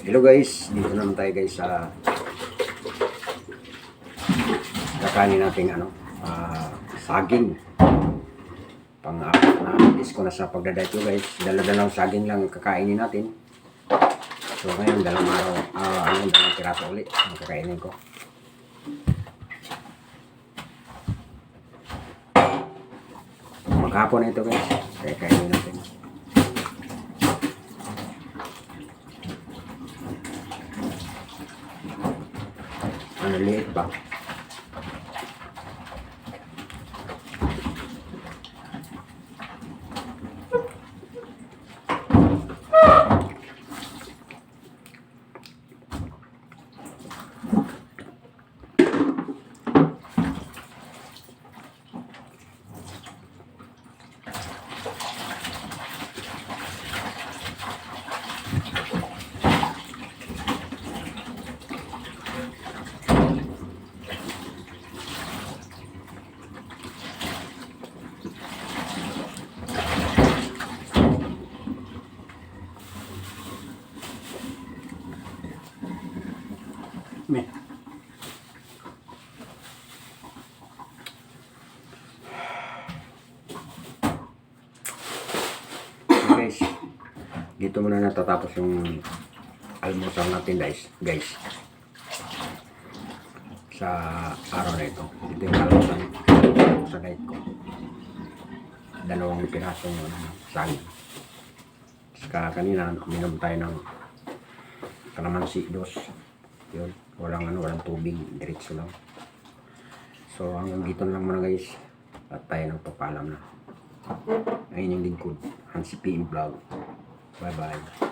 Hello guys, dito naman tayo guys sa kakanin nating ano, ah, saging. Pang-apat na days ko na sa pagdadiet ko guys. Dala-dalang saging lang kakainin natin. So ngayon, dalawang araw, ah, ano, dalawang piraso ulit ang kakainin ko. Maghapon ito guys, kaya kainin natin. Ano, Okay, guys, dito muna natatapos yung almusal natin guys. Guys. Sa araw na ito. Ito yung almusal sa diet ko. Dalawang pirasong ano, saging. Saka kanina, uminom tayo ng kalamansi dos. Yun, walang ano, walang tubig, diretso lang. So hanggang dito lang muna guys. At tayo nagpapalam na. Ayun yung lingkod. Hansi PM Vlog. Bye bye.